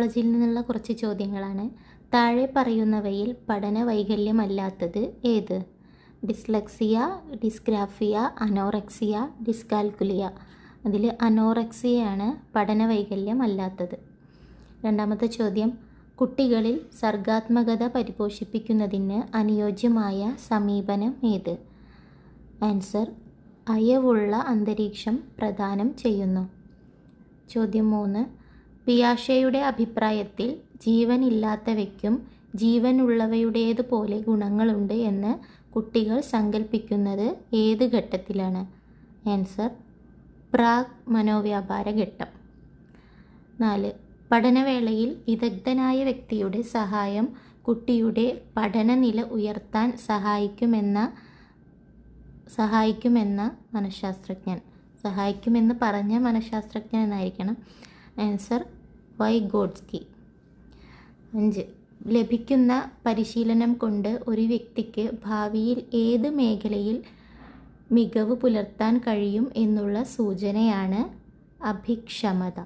കോളേജിൽ നിന്നുള്ള കുറച്ച് ചോദ്യങ്ങളാണ്. താഴെ പറയുന്നവയിൽ പഠന വൈകല്യമല്ലാത്തത് ഏത്? Dyslexia dysgraphia anorexia dyscalculia. അതിൽ അനോറക്സിയയാണ് പഠന വൈകല്യം അല്ലാത്തത് രണ്ടാമത്തെ ചോദ്യം. കുട്ടികളിൽ സർഗാത്മകത പരിപോഷിപ്പിക്കുന്നതിന് അനുയോജ്യമായ സമീപനം ഏത്? ആൻസർ. അയവുള്ള അന്തരീക്ഷം പ്രദാനം ചെയ്യുന്നു. ചോദ്യം മൂന്ന്. പിയാഷയുടെ അഭിപ്രായത്തിൽ ജീവനില്ലാത്തവയ്ക്കും ജീവനുള്ളവയുടേതുപോലെ ഗുണങ്ങളുണ്ട് എന്ന് കുട്ടികൾ സങ്കല്പിക്കുന്നത് ഏത് ഘട്ടത്തിലാണ്? ആൻസർ പ്രാഗ് മനോവ്യാപാര ഘട്ടം. നാല് പഠനവേളയിൽ വിദഗ്ധനായ വ്യക്തിയുടെ സഹായം കുട്ടിയുടെ പഠനനില ഉയർത്താൻ സഹായിക്കുമെന്ന സഹായിക്കുമെന്ന മനഃശാസ്ത്രജ്ഞൻ സഹായിക്കുമെന്ന് പറഞ്ഞ മനഃശാസ്ത്രജ്ഞൻ എന്നായിരിക്കണം. ആൻസർ വൈഗോഡ്സ്കി അഞ്ച്. ലഭിക്കുന്ന പരിശീലനം കൊണ്ട് ഒരു വ്യക്തിക്ക് ഭാവിയിൽ ഏത് മേഖലയിൽ മികവ് പുലർത്താൻ കഴിയും എന്നുള്ള സൂചനയാണ് അഭിക്ഷമത.